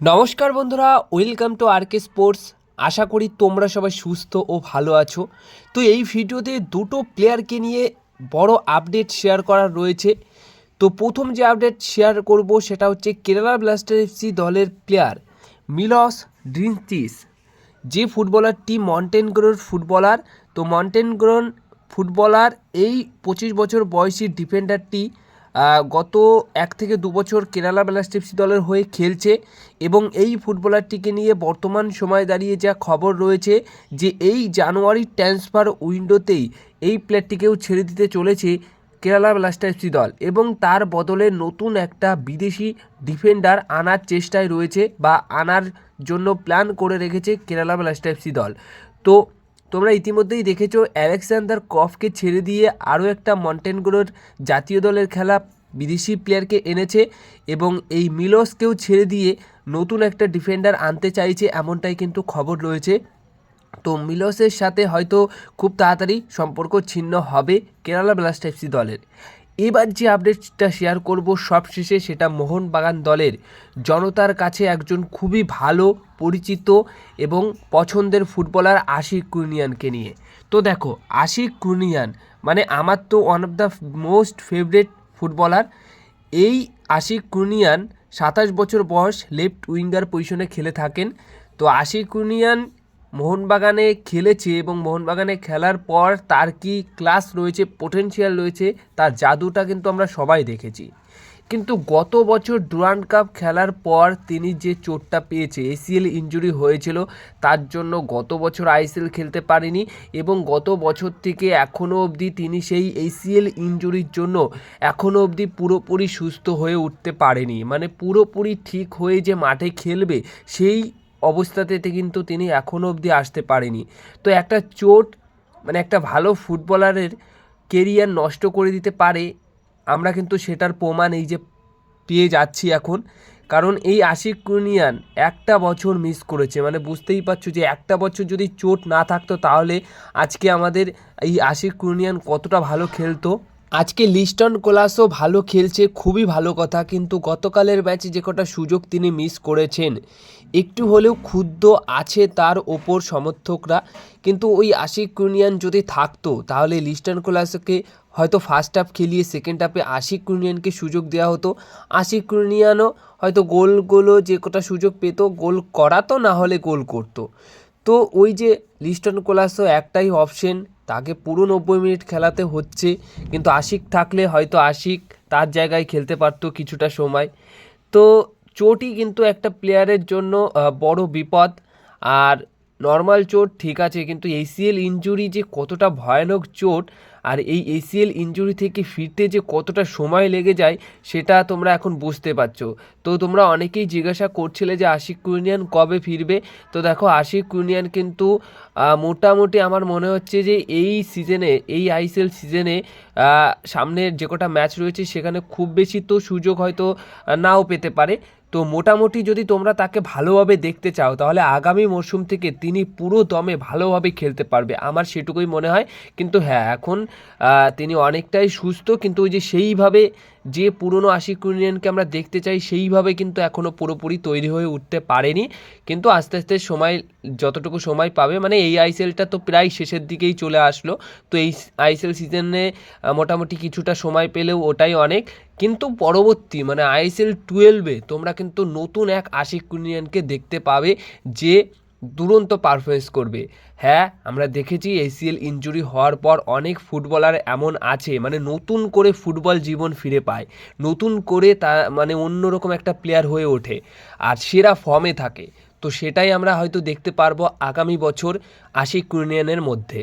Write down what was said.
নমস্কার বন্ধুরা, welcome to R K sports. আশা করি তোমরা সবাই সুস্থ ও ভালো আছো। তো এই ভিডিওতে দুটো প্লেয়ারকে নিয়ে বড় আপডেট শেয়ার করার রয়েছে। তো প্রথম যে আপডেট শেয়ার করব সেটা হচ্ছে কেরালা ব্লাস্টার এফসি দলের প্লেয়ার মিলস ড্রিন্টিস যে ফুটবলারটি মন্টেনগ্রোর ফুটবলার তো মন্টেনগ্রোন ফুটবলার এই পঁচিশ বছর বয়সী ডিফেন্ডারটি গত এক থেকে দু বছর কেরালা ব্লাস্টার্স দলের হয়ে খেলছে এবং এই ফুটবলারটিকে নিয়ে বর্তমান সময় দাঁড়িয়ে যা খবর রয়েছে যে এই জানুয়ারি ট্রান্সফার উইন্ডোতেই এই প্লেয়ারটিকেও ছেড়ে দিতে চলেছে কেরালা ব্লাস্টার্স দল এবং তার বদলে নতুন একটা বিদেশি ডিফেন্ডার আনার চেষ্টায় রয়েছে বা আনার জন্য প্ল্যান করে রেখেছে কেরালা ব্লাস্টার্স দল। তো তোমরা ইতিমধ্যেই দেখেছ অ্যালেকসান্ডার কফকে ছেড়ে দিয়ে আরও একটা মন্টেনগুলোর জাতীয় দলের খেলা বিদেশি প্লেয়ারকে এনেছে এবং এই মিলোসকেও ছেড়ে দিয়ে নতুন একটা ডিফেন্ডার আনতে চাইছে এমনটাই কিন্তু খবর রয়েছে। তো মিলোসের সাথে হয়তো খুব তাড়াতাড়ি সম্পর্ক ছিন্ন হবে কেরালা ব্লাস্টাইপসি দলের। এবার যে আপডেটটা শেয়ার করব সবশেষে সেটা মোহনবাগান দলের। জনতার কাছে একজন খুবই ভালো, পরিচিত এবং পছন্দের ফুটবলার আশিক কুনিয়ানকে নিয়ে। তো দেখো, আশিক কুনিয়ান মানে আমার তো one of the most favourite footballer এই আশিক কুনিয়ান সাতাশ বছর বয়স লেফট উইঙ্গার পজিশনে খেলে থাকেন। তো আশিক কুনিয়ান মোহনবাগানে খেলেছে এবং মোহনবাগানে খেলার পর তার কি ক্লাস রয়েছে পোটেনশিয়াল রয়েছে তার জাদুটা কিন্তু আমরা সবাই দেখেছি। কিন্তু গত বছর ডুরান্ড কাপ খেলার পর তিনি যে চোটটা পেয়েছে এসিএল ইঞ্জুরি হয়েছিল, তার জন্য গত বছর আইএসএল খেলতে পারেনি এবং গত বছর থেকে এখনও অবধি তিনি সেই এসিএল ইঞ্জুরির জন্য এখনও অবধি পুরোপুরি সুস্থ হয়ে উঠতে পারেনি। মানে পুরোপুরি ঠিক হয়ে যে মাঠে খেলবে, সেই অবস্থাতে কিন্তু তিনি এখনও অবধি আসতে পারেনি। তো একটা চোট মানে একটা ভালো ফুটবলারের কেরিয়ার নষ্ট করে দিতে পারে, আমরা কিন্তু সেটার প্রমাণ এই যে পেয়ে যাচ্ছি এখন। কারণ এই আশিক কুনিয়ান একটা বছর মিস করেছে মানে বুঝতেই পারছ যে একটা বছর যদি চোট না থাকতো তাহলে আজকে আমাদের এই আশিক কুনিয়ান কতটা ভালো খেলতো। আজকে লিস্টন কোলাসও ভালো খেলছে, খুবই ভালো কথা, কিন্তু গতকালের ম্যাচে যে কটা সুযোগ তিনি মিস করেছেন, একটু হলেও ক্ষুদ্র আছে তার ওপর সমর্থকরা। কিন্তু ওই আশিক কুনিয়ান যদি থাকতো, তাহলে লিস্টন কোলাসকে হয়তো ফার্স্ট হাফ খেলিয়ে সেকেন্ড হাফে আশিক কুনিয়ানকে সুযোগ দেওয়া হতো। আশিক কুনিয়ানও হয়তো গোল গোলও যে কটা সুযোগ পেত, গোল করাতো না হলে গোল করতো। তো ওই যে লিস্টন কোলাসও একটাই অপশন তাকে পুরো নব্বই মিনিট খেলাতে হচ্ছে। কিন্তু আশিক থাকলে হয়তো আশিক তার জায়গায় খেলতে পারতো কিছুটা সময়। তো চোটই কিন্তু একটা প্লেয়ারের জন্য বড় বিপদ। আর নর্মাল চোট ঠিক আছে, কিন্তু এসিএল ইঞ্জুরি যে কতটা ভয়ানক চোট আর এই এসিএল ইনজুরি থেকে ফিরতে যে কতটা সময় লেগে যায়, সেটা তোমরা এখন বুঝতে পারছ। তো তোমরা অনেকেই জিজ্ঞাসা করছিলে যে আশিক কুনিয়ান কবে ফিরবে। তো দেখো, আশিক কুনিয়ান কিন্তু মোটামুটি আমার মনে হচ্ছে যে এই সিজনে এই আইসিএল সিজনে সামনের যে কটা ম্যাচ রয়েছে, সেখানে খুব বেশি তো সুযোগ হয়তো নাও পেতে পারে। তো মোটামুটি যদি তোমরা তাকে ভালোভাবে দেখতে চাও, তাহলে আগামী মরশুম থেকে তিনি পুরো দমে ভালোভাবে খেলতে পারবে। আমার সেটুকুই মনে হয়। কিন্তু হ্যাঁ এখন তিনি অনেকটাই সুস্থ। কিন্তু ওই যে সেইভাবে যে পুরনো আশিক ইউনিয়নকে আমরা দেখতে চাই, সেইভাবে কিন্তু এখনও পুরোপুরি তৈরি হয়ে উঠতে পারেনি। কিন্তু আস্তে আস্তে সময়, যতটুকু সময় পাবে মানে এই আইসিএলটা তো প্রায় শেষের দিকেই চলে আসলো। তো এই আইসিএল সিজনে মোটামুটি কিছুটা সময় পেলেও ওটাই অনেক। কিন্তু পরবর্তী মানে আইএসএল টুয়েলভে তোমরা কিন্তু নতুন এক আশিক কুনিয়ানকে দেখতে পাবে যে দুরন্ত পারফরমেন্স করবে। হ্যাঁ আমরা দেখেছি এসিএল ইঞ্জুরি হওয়ার পর অনেক ফুটবলার এমন আছে মানে নতুন করে ফুটবল জীবন ফিরে পায়, নতুন করে তা মানে অন্যরকম একটা প্লেয়ার হয়ে ওঠে, আর সেরা ফর্মে থাকে। তো সেটাই আমরা হয়তো দেখতে পারব আগামী বছর আশিক কুনিয়ানের মধ্যে।